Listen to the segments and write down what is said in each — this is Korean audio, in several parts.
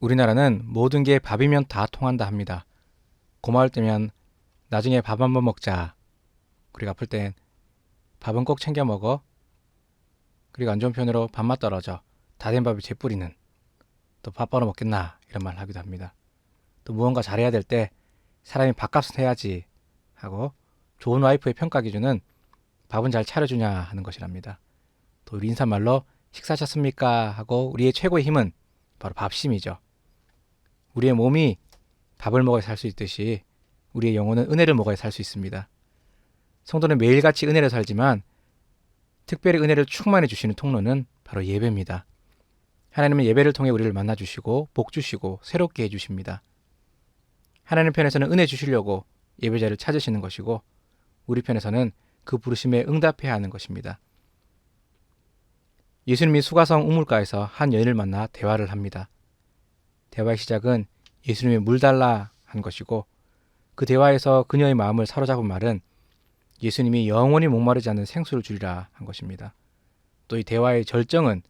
우리나라는 모든 게 밥이면 다 통한다 합니다. 고마울 때면 나중에 밥 한번 먹자. 그리고 아플 땐 밥은 꼭 챙겨 먹어. 그리고 안 좋은 편으로 밥맛 떨어져. 다 된 밥이 재뿌리는. 또 밥 벌어 먹겠나 이런 말 하기도 합니다. 또 무언가 잘해야 될 때 사람이 밥값은 해야지 하고 좋은 와이프의 평가 기준은 밥은 잘 차려주냐 하는 것이랍니다. 또 우리 인사말로 식사하셨습니까 하고 우리의 최고의 힘은 바로 밥심이죠. 우리의 몸이 밥을 먹어야 살 수 있듯이 우리의 영혼은 은혜를 먹어야 살 수 있습니다. 성도는 매일같이 은혜를 살지만 특별히 은혜를 충만해 주시는 통로는 바로 예배입니다. 하나님은 예배를 통해 우리를 만나 주시고 복 주시고 새롭게 해 주십니다. 하나님 편에서는 은혜 주시려고 예배자를 찾으시는 것이고 우리 편에서는 그 부르심에 응답해야 하는 것입니다. 예수님이 수가성 우물가에서 한 여인을 만나 대화를 합니다. 대화의 시작은 예수님이 물 달라 한 것이고 그 대화에서 그녀의 마음을 사로잡은 말은 예수님이 영원히 목마르지 않는 생수를 주리라 한 것입니다. 또 이 대화의 절정은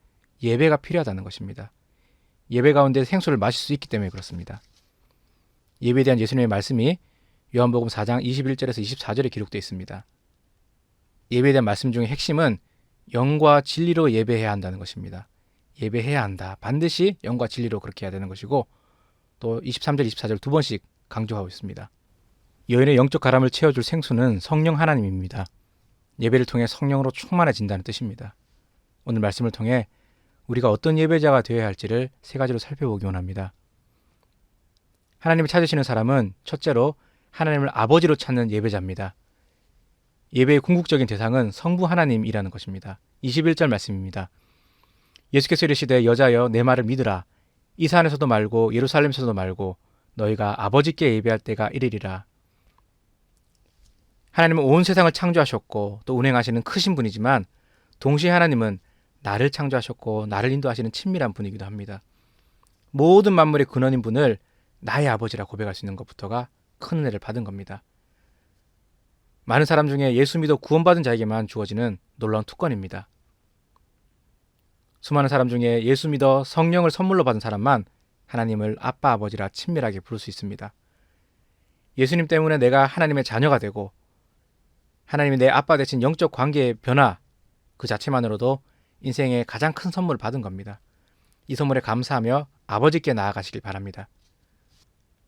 예배가 필요하다는 것입니다. 예배 가운데 생수를 마실 수 있기 때문에 그렇습니다. 예배에 대한 예수님의 말씀이 요한복음 4장 21절에서 24절에 기록되어 있습니다. 예배에 대한 말씀 중에 핵심은 영과 진리로 예배해야 한다는 것입니다. 예배해야 한다. 반드시 영과 진리로 그렇게 해야 되는 것이고 또 23절, 24절 두 번씩 강조하고 있습니다. 여인의 영적 가람을 채워줄 생수는 성령 하나님입니다. 예배를 통해 성령으로 충만해진다는 뜻입니다. 오늘 말씀을 통해 우리가 어떤 예배자가 되어야 할지를 세 가지로 살펴보기 원합니다. 하나님을 찾으시는 사람은 첫째로 하나님을 아버지로 찾는 예배자입니다. 예배의 궁극적인 대상은 성부 하나님이라는 것입니다. 21절 말씀입니다. 예수께서 이르시되 여자여 내 말을 믿으라. 이 산에서도 말고 예루살렘에서도 말고 너희가 아버지께 예배할 때가 이르리라. 하나님은 온 세상을 창조하셨고 또 운행하시는 크신 분이지만 동시에 하나님은 나를 창조하셨고 나를 인도하시는 친밀한 분이기도 합니다. 모든 만물의 근원인 분을 나의 아버지라 고백할 수 있는 것부터가 큰 은혜를 받은 겁니다. 많은 사람 중에 예수 믿어 구원받은 자에게만 주어지는 놀라운 특권입니다. 수많은 사람 중에 예수 믿어 성령을 선물로 받은 사람만 하나님을 아빠 아버지라 친밀하게 부를 수 있습니다. 예수님 때문에 내가 하나님의 자녀가 되고 하나님이 내 아빠 대신 영적 관계의 변화 그 자체만으로도 인생의 가장 큰 선물을 받은 겁니다. 이 선물에 감사하며 아버지께 나아가시길 바랍니다.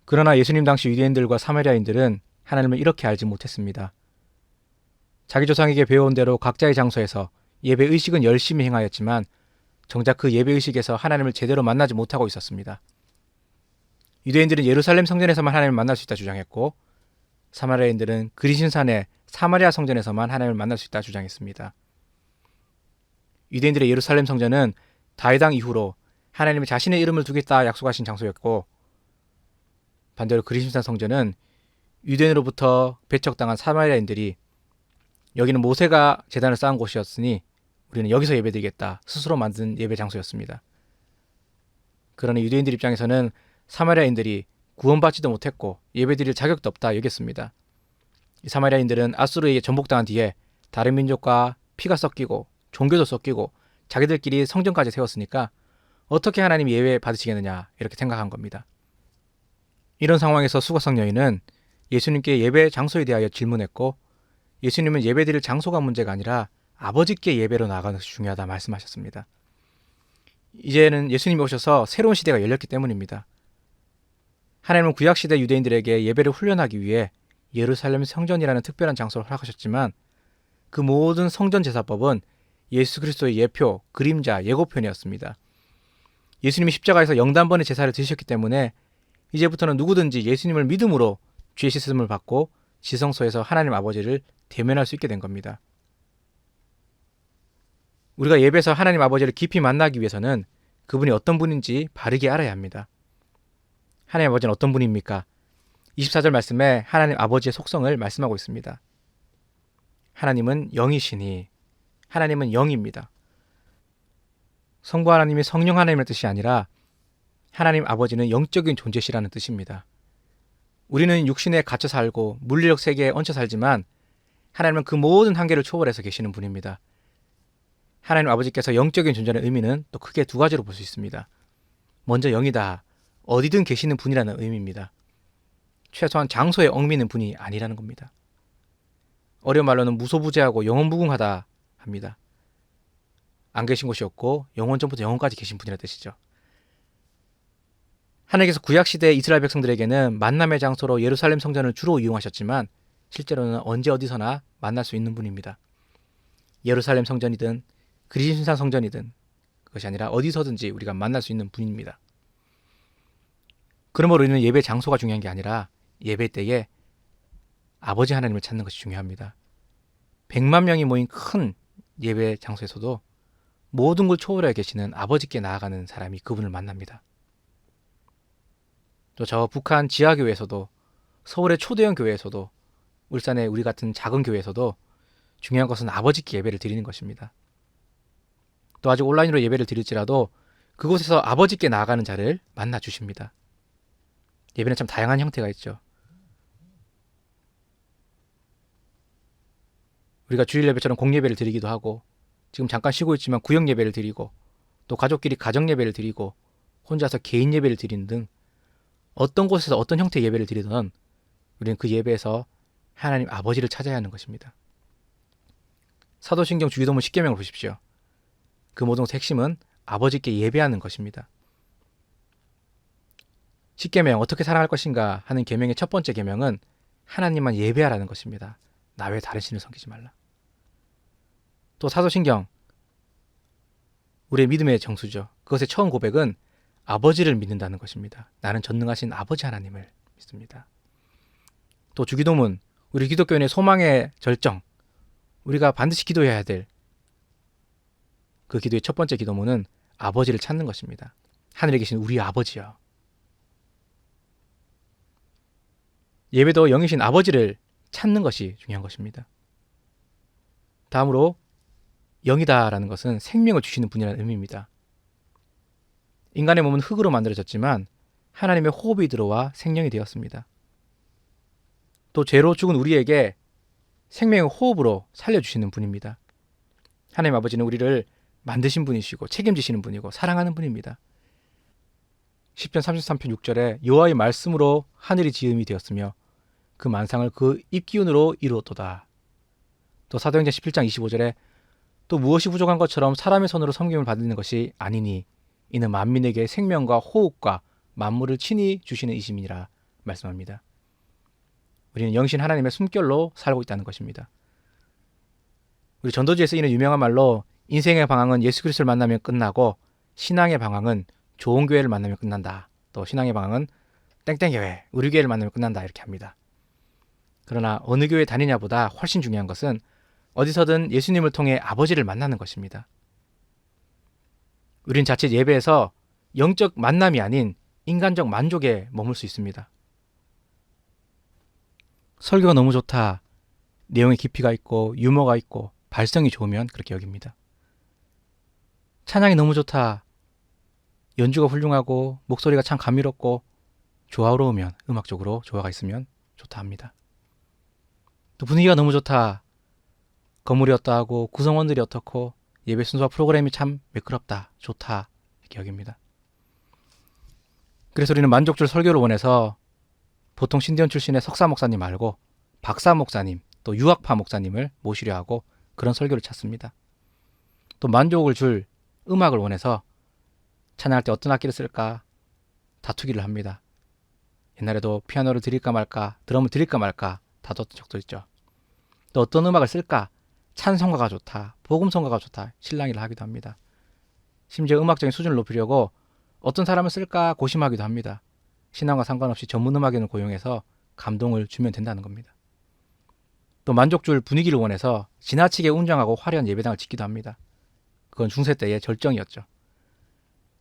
그러나 예수님 당시 유대인들과 사마리아인들은 하나님을 이렇게 알지 못했습니다. 자기 조상에게 배워온 대로 각자의 장소에서 예배 의식은 열심히 행하였지만 정작 그 예배 의식에서 하나님을 제대로 만나지 못하고 있었습니다. 유대인들은 예루살렘 성전에서만 하나님을 만날 수 있다 주장했고 사마리아인들은 그리신산의 사마리아 성전에서만 하나님을 만날 수 있다 주장했습니다. 유대인들의 예루살렘 성전은 다회당 이후로 하나님이 자신의 이름을 두겠다 약속하신 장소였고 반대로 그리신산 성전은 유대인으로부터 배척당한 사마리아인들이 여기는 모세가 재단을 쌓은 곳이었으니 우리는 여기서 예배드리겠다 스스로 만든 예배 장소였습니다. 그러나 유대인들 입장에서는 사마리아인들이 구원받지도 못했고 예배드릴 자격도 없다 여겼습니다. 이 사마리아인들은 아수르에게 전복당한 뒤에 다른 민족과 피가 섞이고 종교도 섞이고 자기들끼리 성전까지 세웠으니까 어떻게 하나님 예외 받으시겠느냐 이렇게 생각한 겁니다. 이런 상황에서 수거성 여인은 예수님께 예배 장소에 대하여 질문했고 예수님은 예배드릴 장소가 문제가 아니라 아버지께 예배로 나가는 것이 중요하다 말씀하셨습니다. 이제는 예수님이 오셔서 새로운 시대가 열렸기 때문입니다. 하나님은 구약 시대 유대인들에게 예배를 훈련하기 위해 예루살렘 성전이라는 특별한 장소를 허락하셨지만 그 모든 성전 제사법은 예수 그리스도의 예표, 그림자, 예고편이었습니다. 예수님이 십자가에서 영단번의 제사를 드셨기 때문에 이제부터는 누구든지 예수님을 믿음으로 죄 씻음을 받고 지성소에서 하나님 아버지를 대면할 수 있게 된 겁니다. 우리가 예배에서 하나님 아버지를 깊이 만나기 위해서는 그분이 어떤 분인지 바르게 알아야 합니다. 하나님 아버지는 어떤 분입니까? 24절 말씀에 하나님 아버지의 속성을 말씀하고 있습니다. 하나님은 영이시니 하나님은 영입니다. 성부 하나님이 성령 하나님의 뜻이 아니라 하나님 아버지는 영적인 존재시라는 뜻입니다. 우리는 육신에 갇혀 살고 물리적 세계에 얹혀 살지만 하나님은 그 모든 한계를 초월해서 계시는 분입니다. 하나님 아버지께서 영적인 존재의 의미는 또 크게 두 가지로 볼 수 있습니다. 먼저 영이다. 어디든 계시는 분이라는 의미입니다. 최소한 장소에 얽미는 분이 아니라는 겁니다. 어려운 말로는 무소부재하고 영원무궁하다 합니다. 안 계신 곳이 없고 영원 전부터 영원까지 계신 분이라 뜻이죠. 하나님께서 구약 시대 이스라엘 백성들에게는 만남의 장소로 예루살렘 성전을 주로 이용하셨지만 실제로는 언제 어디서나 만날 수 있는 분입니다. 예루살렘 성전이든 그리신산 성전이든 그것이 아니라 어디서든지 우리가 만날 수 있는 분입니다. 그러므로 우리는 예배 장소가 중요한 게 아니라 예배 때에 아버지 하나님을 찾는 것이 중요합니다. 100만 명이 모인 큰 예배 장소에서도 모든 걸 초월해 계시는 아버지께 나아가는 사람이 그분을 만납니다. 또 저 북한 지하교회에서도 서울의 초대형 교회에서도 울산의 우리 같은 작은 교회에서도 중요한 것은 아버지께 예배를 드리는 것입니다. 또 아직 온라인으로 예배를 드릴지라도 그곳에서 아버지께 나아가는 자를 만나 주십니다. 예배는 참 다양한 형태가 있죠. 우리가 주일 예배처럼 공예배를 드리기도 하고 지금 잠깐 쉬고 있지만 구역 예배를 드리고 또 가족끼리 가정 예배를 드리고 혼자서 개인 예배를 드리는 등 어떤 곳에서 어떤 형태의 예배를 드리든 우리는 그 예배에서 하나님 아버지를 찾아야 하는 것입니다. 사도신경 주기도문 10계명을 보십시오. 그 모든 핵심은 아버지께 예배하는 것입니다. 10계명 어떻게 살아갈 것인가 하는 계명의 첫 번째 계명은 하나님만 예배하라는 것입니다. 나 외에 다른 신을 섬기지 말라. 또 사도신경 우리의 믿음의 정수죠. 그것의 처음 고백은 아버지를 믿는다는 것입니다. 나는 전능하신 아버지 하나님을 믿습니다. 또 주기도문 우리 기독교인의 소망의 절정 우리가 반드시 기도해야 될 그 기도의 첫 번째 기도문은 아버지를 찾는 것입니다. 하늘에 계신 우리 아버지요. 예배도 영이신 아버지를 찾는 것이 중요한 것입니다. 다음으로 영이다라는 것은 생명을 주시는 분이라는 의미입니다. 인간의 몸은 흙으로 만들어졌지만 하나님의 호흡이 들어와 생명이 되었습니다. 또 죄로 죽은 우리에게 생명의 호흡으로 살려주시는 분입니다. 하나님 아버지는 우리를 만드신 분이시고 책임지시는 분이고 사랑하는 분입니다. 10편 33편 6절에 여호와의 말씀으로 하늘이 지음이 되었으며 그 만상을 그 입기운으로 이루었도다. 또 사도행전 17장 25절에 또 무엇이 부족한 것처럼 사람의 손으로 섬김을 받는 것이 아니니 이는 만민에게 생명과 호흡과 만물을 친히 주시는 이심이라 말씀합니다. 우리는 영신 하나님의 숨결로 살고 있다는 것입니다. 우리 전도지에 쓰이는 유명한 말로 인생의 방황은 예수 그리스도를 만나면 끝나고 신앙의 방황은 좋은 교회를 만나면 끝난다. 또 신앙의 방황은 땡땡 교회, 우리 교회를 만나면 끝난다 이렇게 합니다. 그러나 어느 교회 다니냐보다 훨씬 중요한 것은 어디서든 예수님을 통해 아버지를 만나는 것입니다. 우린 자칫 예배에서 영적 만남이 아닌 인간적 만족에 머물 수 있습니다. 설교가 너무 좋다. 내용에 깊이가 있고 유머가 있고 발성이 좋으면 그렇게 여깁니다. 찬양이 너무 좋다. 연주가 훌륭하고 목소리가 참 감미롭고 조화로우면 음악적으로 조화가 있으면 좋다 합니다. 또 분위기가 너무 좋다. 건물이 어떠하고 구성원들이 어떻고 예배 순서와 프로그램이 참 매끄럽다, 좋다 이렇게 여깁니다. 그래서 우리는 만족줄 설교를 원해서 보통 신대원 출신의 석사 목사님 말고 박사 목사님 또 유학파 목사님을 모시려 하고 그런 설교를 찾습니다. 또 만족을 줄 음악을 원해서 찬양할 때 어떤 악기를 쓸까 다투기를 합니다. 옛날에도 피아노를 드릴까 말까 드럼을 드릴까 말까 다퉜던 적도 있죠. 또 어떤 음악을 쓸까 찬송가가 좋다, 복음성가가 좋다 실랑이를 하기도 합니다. 심지어 음악적인 수준을 높이려고 어떤 사람을 쓸까 고심하기도 합니다. 신앙과 상관없이 전문 음악인을 고용해서 감동을 주면 된다는 겁니다. 또 만족줄 분위기를 원해서 지나치게 웅장하고 화려한 예배당을 짓기도 합니다. 그건 중세 때의 절정이었죠.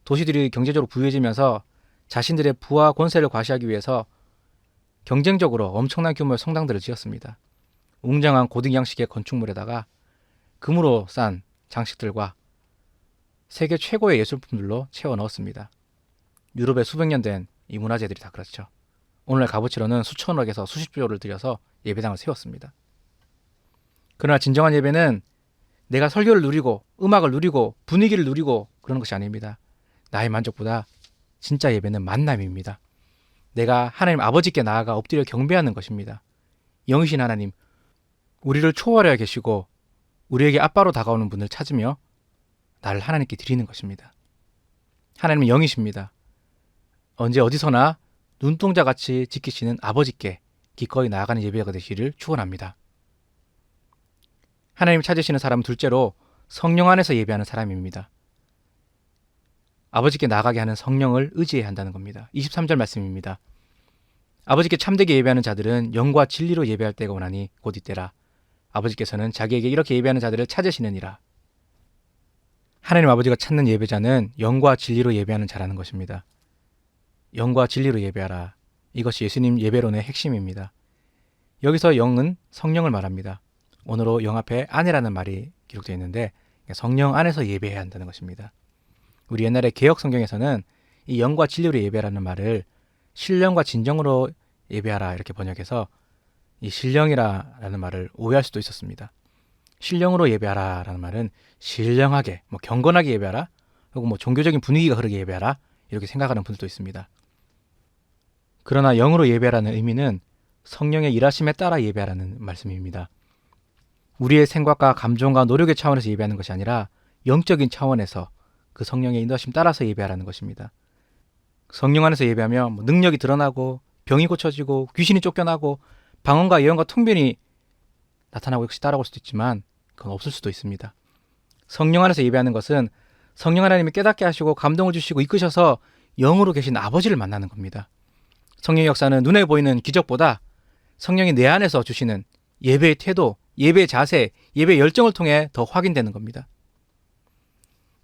도시들이 경제적으로 부유해지면서 자신들의 부와 권세를 과시하기 위해서 경쟁적으로 엄청난 규모의 성당들을 지었습니다. 웅장한 고등 양식의 건축물에다가 금으로 싼 장식들과 세계 최고의 예술품들로 채워 넣었습니다. 유럽에 수백 년 된 이 문화재들이 다 그렇죠. 오늘날 값어치로는 수천억에서 수십조를 들여서 예배당을 세웠습니다. 그러나 진정한 예배는 내가 설교를 누리고 음악을 누리고 분위기를 누리고 그러는 것이 아닙니다. 나의 만족보다 진짜 예배는 만남입니다. 내가 하나님 아버지께 나아가 엎드려 경배하는 것입니다. 영이신 하나님, 우리를 초월하여 계시고 우리에게 아빠로 다가오는 분을 찾으며 나를 하나님께 드리는 것입니다. 하나님은 영이십니다. 언제 어디서나 눈동자 같이 지키시는 아버지께 기꺼이 나아가는 예배가 되시기를 축원합니다. 하나님 찾으시는 사람은 둘째로 성령 안에서 예배하는 사람입니다. 아버지께 나가게 하는 성령을 의지해야 한다는 겁니다. 23절 말씀입니다. 아버지께 참되게 예배하는 자들은 영과 진리로 예배할 때가 오나니 곧 이때라. 아버지께서는 자기에게 이렇게 예배하는 자들을 찾으시느니라. 하나님 아버지가 찾는 예배자는 영과 진리로 예배하는 자라는 것입니다. 영과 진리로 예배하라. 이것이 예수님 예배론의 핵심입니다. 여기서 영은 성령을 말합니다. 오늘로 영 앞에 안에라는 말이 기록되어 있는데 성령 안에서 예배해야 한다는 것입니다. 우리 옛날에 개혁 성경에서는 이 영과 진리로 예배라는 말을 신령과 진정으로 예배하라 이렇게 번역해서 이 신령이라라는 말을 오해할 수도 있었습니다. 신령으로 예배하라라는 말은 신령하게, 뭐 경건하게 예배하라, 혹은 뭐 종교적인 분위기가 흐르게 예배하라 이렇게 생각하는 분들도 있습니다. 그러나 영으로 예배하라는 의미는 성령의 일하심에 따라 예배하라는 말씀입니다. 우리의 생각과 감정과 노력의 차원에서 예배하는 것이 아니라 영적인 차원에서 그 성령의 인도하심 따라서 예배하라는 것입니다. 성령 안에서 예배하면 뭐 능력이 드러나고 병이 고쳐지고 귀신이 쫓겨나고 방언과 예언과 통변이 나타나고 역시 따라올 수도 있지만 그건 없을 수도 있습니다. 성령 안에서 예배하는 것은 성령 하나님이 깨닫게 하시고 감동을 주시고 이끄셔서 영으로 계신 아버지를 만나는 겁니다. 성령의 역사는 눈에 보이는 기적보다 성령이 내 안에서 주시는 예배의 태도, 예배의 자세, 예배의 열정을 통해 더 확인되는 겁니다.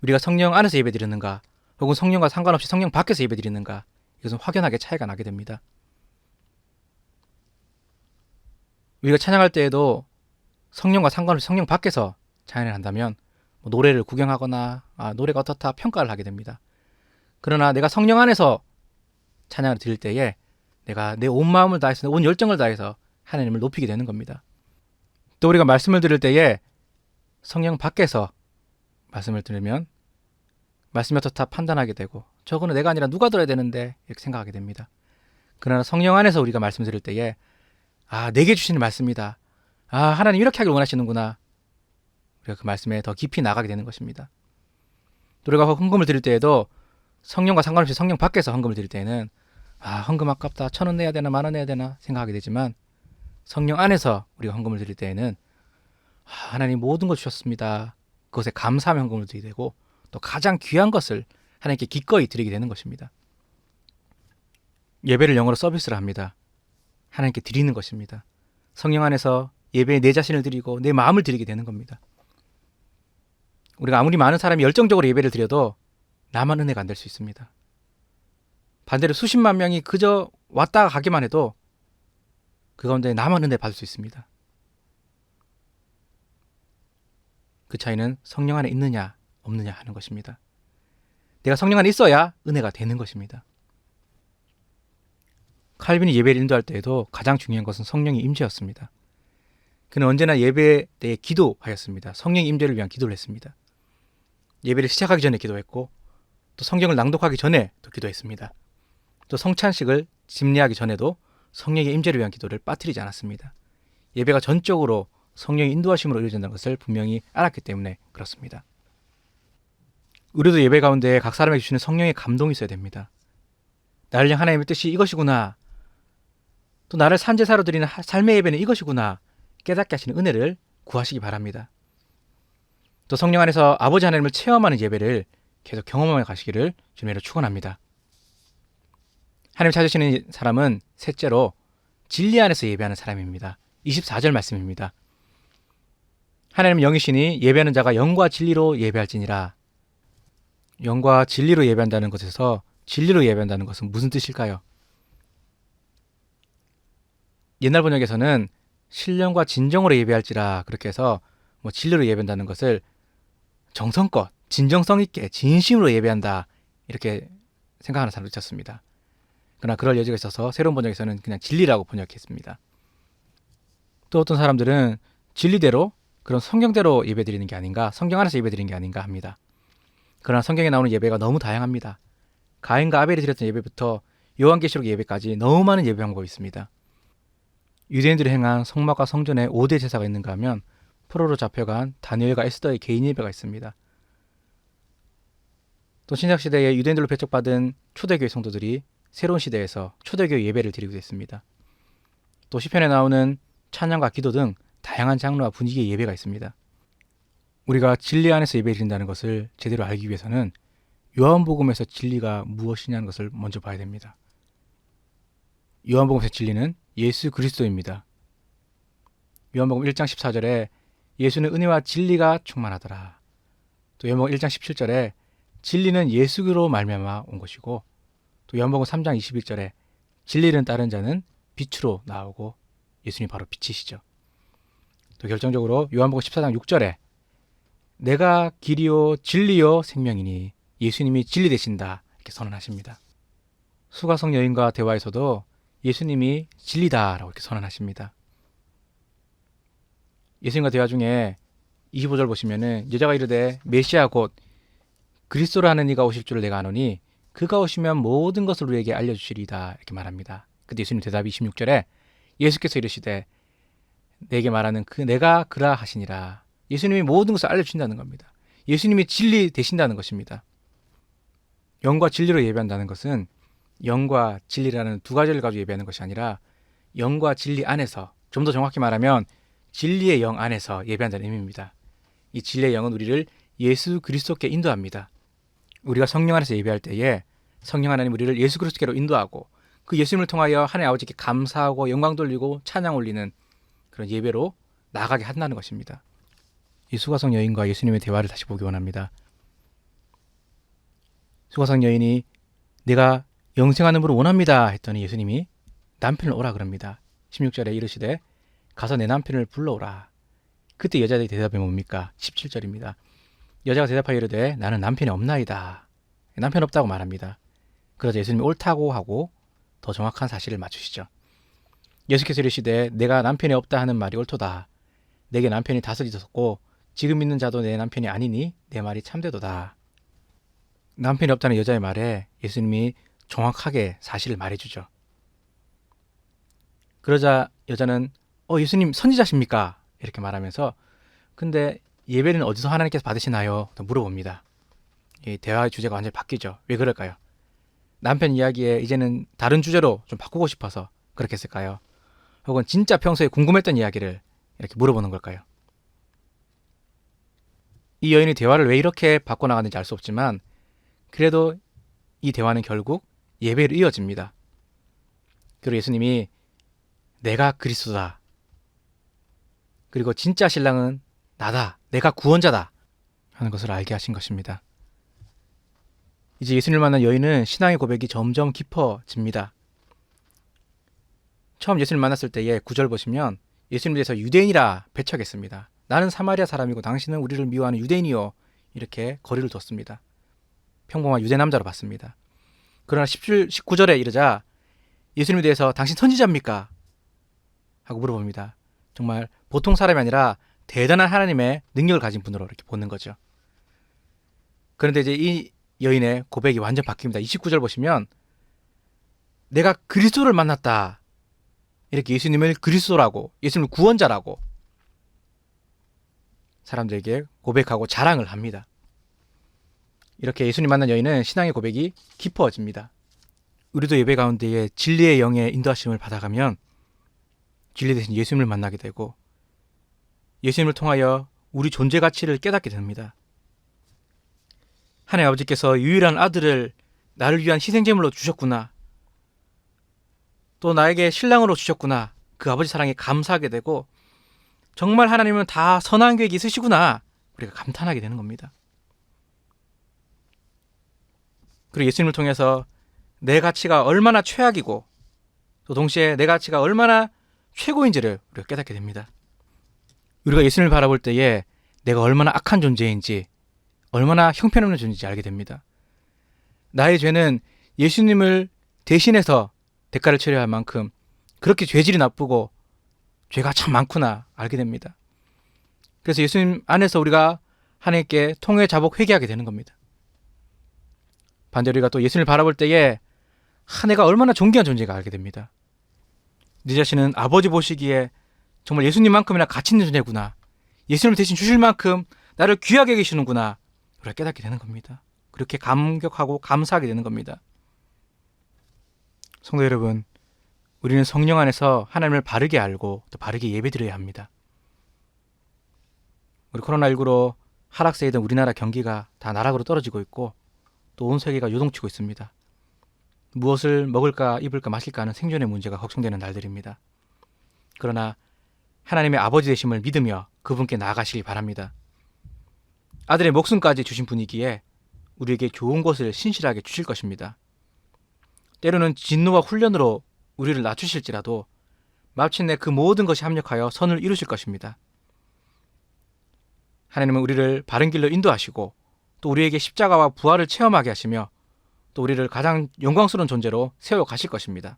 우리가 성령 안에서 예배 드리는가, 혹은 성령과 상관없이 성령 밖에서 예배 드리는가, 이것은 확연하게 차이가 나게 됩니다. 우리가 찬양할 때에도 성령과 상관없이 성령 밖에서 찬양을 한다면 뭐 노래를 구경하거나 아, 노래가 어떻다 평가를 하게 됩니다. 그러나 내가 성령 안에서 찬양을 드릴 때에 내가 내 온 마음을 다해서 온 열정을 다해서 하나님을 높이게 되는 겁니다. 또 우리가 말씀을 들을 때에 성령 밖에서 말씀을 들으면 말씀이 어떻다 판단하게 되고 저거는 내가 아니라 누가 들어야 되는데 이렇게 생각하게 됩니다. 그러나 성령 안에서 우리가 말씀 드릴 때에 아 내게 주시는 말씀이다. 아 하나님 이렇게 하길 원하시는구나. 우리가 그 말씀에 더 깊이 나가게 되는 것입니다. 또 우리가 헌금을 드릴 때에도 성령과 상관없이 성령 밖에서 헌금을 드릴 때에는 아 헌금 아깝다 천 원 내야 되나 만 원 내야 되나 생각하게 되지만 성령 안에서 우리가 헌금을 드릴 때에는 아, 하나님 모든 걸 주셨습니다. 그것에 감사하며 헌금을 드리게 되고 또 가장 귀한 것을 하나님께 기꺼이 드리게 되는 것입니다. 예배를 영어로 서비스를 합니다. 하나님께 드리는 것입니다. 성령 안에서 예배에 내 자신을 드리고 내 마음을 드리게 되는 겁니다. 우리가 아무리 많은 사람이 열정적으로 예배를 드려도 나만 은혜가 안 될 수 있습니다. 반대로 수십만 명이 그저 왔다 가기만 해도 그 가운데 나만 은혜 받을 수 있습니다. 그 차이는 성령 안에 있느냐 없느냐 하는 것입니다. 내가 성령 안에 있어야 은혜가 되는 것입니다. 칼빈이 예배를 인도할 때에도 가장 중요한 것은 성령의 임재였습니다. 그는 언제나 예배 때에 기도하였습니다. 성령 임재를 위한 기도를 했습니다. 예배를 시작하기 전에 기도했고 또 성경을 낭독하기 전에 또 기도했습니다. 또 성찬식을 집례하기 전에도 성령의 임재를 위한 기도를 빠뜨리지 않았습니다. 예배가 전적으로 성령의 인도하심으로 이루어진다는 것을 분명히 알았기 때문에 그렇습니다. 우리도 예배 가운데 각 사람에게 주시는 성령의 감동이 있어야 됩니다. 나를 향한 하나님의 뜻이 이것이구나. 또 나를 산제사로 드리는 삶의 예배는 이것이구나. 깨닫게 하시는 은혜를 구하시기 바랍니다. 또 성령 안에서 아버지 하나님을 체험하는 예배를 계속 경험하며 가시기를 주님으로 축원합니다. 하나님 찾으시는 사람은 셋째로 진리 안에서 예배하는 사람입니다. 24절 말씀입니다. 하나님 영이시니 예배하는 자가 영과 진리로 예배할지니라. 영과 진리로 예배한다는 것에서 진리로 예배한다는 것은 무슨 뜻일까요? 옛날 번역에서는 신령과 진정으로 예배할지라 그렇게 해서 뭐 진리로 예배한다는 것을 정성껏 진정성 있게 진심으로 예배한다 이렇게 생각하는 사람도 있었습니다. 그러나 그럴 여지가 있어서 새로운 번역에서는 그냥 진리라고 번역했습니다. 또 어떤 사람들은 진리대로 그런 성경대로 예배드리는 게 아닌가, 성경 안에서 예배드리는 게 아닌가 합니다. 그러나 성경에 나오는 예배가 너무 다양합니다. 가인과 아벨이 드렸던 예배부터 요한계시록 예배까지 너무 많은 예배 방법이 있습니다. 유대인들이 행한 성막과 성전에 5대 제사가 있는가 하면 포로로 잡혀간 다니엘과 에스더의 개인 예배가 있습니다. 또 신약 시대에 유대인들로 배척받은 초대교회 성도들이 새로운 시대에서 초대교회 예배를 드리고 있습니다. 또 시편에 나오는 찬양과 기도 등 다양한 장르와 분위기의 예배가 있습니다. 우리가 진리 안에서 예배 드린다는 것을 제대로 알기 위해서는 요한복음에서 진리가 무엇이냐는 것을 먼저 봐야 됩니다. 요한복음에서 진리는 예수 그리스도입니다. 요한복음 1장 14절에 예수는 은혜와 진리가 충만하더라. 또 요한복음 1장 17절에 진리는 예수로 말미암아 온 것이고 또 요한복음 3장 21절에 진리는 따른 자는 빛으로 나오고 예수님 바로 빛이시죠. 또 결정적으로 요한복음 14장 6절에 내가 길이요 진리요 생명이니 예수님이 진리 되신다 이렇게 선언하십니다. 수가성 여인과 대화에서도 예수님이 진리다라고 이렇게 선언하십니다. 예수님과 대화 중에 25절 보시면은 여자가 이르되 메시아 곧 그리스도라는 이가 오실 줄을 내가 아노니 그가 오시면 모든 것을 우리에게 알려주시리다 이렇게 말합니다. 그때 예수님 대답이 26절에 예수께서 이르시되 내게 말하는 그 내가 그라 하시니라. 예수님이 모든 것을 알려주신다는 겁니다. 예수님이 진리 되신다는 것입니다. 영과 진리로 예배한다는 것은 영과 진리라는 두 가지를 가지고 예배하는 것이 아니라 영과 진리 안에서 좀 더 정확히 말하면 진리의 영 안에서 예배한다는 의미입니다. 이 진리의 영은 우리를 예수 그리스도께 인도합니다. 우리가 성령 안에서 예배할 때에 성령 하나님 우리를 예수 그리스도께로 인도하고 그 예수님을 통하여 하나님 아버지께 감사하고 영광 돌리고 찬양 올리는 그런 예배로 나가게 한다는 것입니다. 이 수가성 여인과 예수님의 대화를 다시 보기 원합니다. 수가성 여인이 내가 영생하는 분을 원합니다 했더니 예수님이 남편을 오라 그럽니다. 16절에 이르시되 가서 내 남편을 불러오라. 그때 여자들의 대답이 뭡니까? 17절입니다. 여자가 대답하여 이르되 나는 남편이 없나이다. 남편 없다고 말합니다. 그러자 예수님이 옳다고 하고 더 정확한 사실을 맞추시죠. 예수께서 이르시되 내가 남편이 없다 하는 말이 옳도다. 내게 남편이 다섯 있었고 지금 있는 자도 내 남편이 아니니 내 말이 참되도다. 남편이 없다는 여자의 말에 예수님이 정확하게 사실을 말해주죠. 그러자 여자는 어 예수님 선지자십니까? 이렇게 말하면서 근데 예배는 어디서 하나님께서 받으시나요? 또 물어봅니다. 이 대화의 주제가 완전히 바뀌죠. 왜 그럴까요? 남편 이야기에 이제는 다른 주제로 좀 바꾸고 싶어서 그렇게 했을까요? 혹은 진짜 평소에 궁금했던 이야기를 이렇게 물어보는 걸까요? 이 여인이 대화를 왜 이렇게 바꿔나가는지 알 수 없지만 그래도 이 대화는 결국 예배를 이어집니다. 그리고 예수님이 내가 그리스도다. 그리고 진짜 신랑은 나다. 내가 구원자다. 하는 것을 알게 하신 것입니다. 이제 예수님을 만난 여인은 신앙의 고백이 점점 깊어집니다. 처음 예수님을 만났을 때의 구절 보시면 예수님에 대해서 유대인이라 배척했습니다. 나는 사마리아 사람이고 당신은 우리를 미워하는 유대인이요. 이렇게 거리를 뒀습니다. 평범한 유대 남자로 봤습니다. 그러나 17, 19절에 이르자 예수님에 대해서 당신 선지자입니까? 하고 물어봅니다. 정말 보통 사람이 아니라 대단한 하나님의 능력을 가진 분으로 이렇게 보는 거죠. 그런데 이제 이 여인의 고백이 완전 바뀝니다. 29절 보시면 내가 그리스도를 만났다. 이렇게 예수님을 그리스도라고, 예수님을 구원자라고 사람들에게 고백하고 자랑을 합니다. 이렇게 예수님 만난 여인은 신앙의 고백이 깊어집니다. 우리도 예배 가운데에 진리의 영의 인도하심을 받아가면 진리 대신 예수님을 만나게 되고 예수님을 통하여 우리 존재 가치를 깨닫게 됩니다. 하나님 아버지께서 유일한 아들을 나를 위한 희생제물로 주셨구나. 또 나에게 신랑으로 주셨구나. 그 아버지 사랑에 감사하게 되고 정말 하나님은 다 선한 계획이 있으시구나. 우리가 감탄하게 되는 겁니다. 그리고 예수님을 통해서 내 가치가 얼마나 최악이고 또 동시에 내 가치가 얼마나 최고인지를 우리가 깨닫게 됩니다. 우리가 예수님을 바라볼 때에 내가 얼마나 악한 존재인지 얼마나 형편없는 존재인지 알게 됩니다. 나의 죄는 예수님을 대신해서 대가를 치러야 할 만큼 그렇게 죄질이 나쁘고 죄가 참 많구나 알게 됩니다. 그래서 예수님 안에서 우리가 하나님께 통회 자복 회개하게 되는 겁니다. 반대로 우리가 또 예수님을 바라볼 때에 하 내가 얼마나 존귀한 존재가 알게 됩니다. 네 자신은 아버지 보시기에 정말 예수님만큼이나 가치 있는 존재구나. 예수님을 대신 주실 만큼 나를 귀하게 계시는구나. 우리가 깨닫게 되는 겁니다. 그렇게 감격하고 감사하게 되는 겁니다. 성도 여러분, 우리는 성령 안에서 하나님을 바르게 알고 또 바르게 예배드려야 합니다. 우리 코로나19로 하락세에 든 우리나라 경기가 다 나락으로 떨어지고 있고 또 온 세계가 요동치고 있습니다. 무엇을 먹을까 입을까 마실까 하는 생존의 문제가 걱정되는 날들입니다. 그러나 하나님의 아버지 되심을 믿으며 그분께 나아가시기 바랍니다. 아들의 목숨까지 주신 분이기에 우리에게 좋은 것을 신실하게 주실 것입니다. 때로는 진노와 훈련으로 우리를 낮추실지라도 마침내 그 모든 것이 합력하여 선을 이루실 것입니다. 하나님은 우리를 바른 길로 인도하시고 또 우리에게 십자가와 부활을 체험하게 하시며 또 우리를 가장 영광스러운 존재로 세워 가실 것입니다.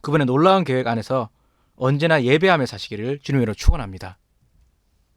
그분의 놀라운 계획 안에서 언제나 예배하며 사시기를 주님으로 축원합니다.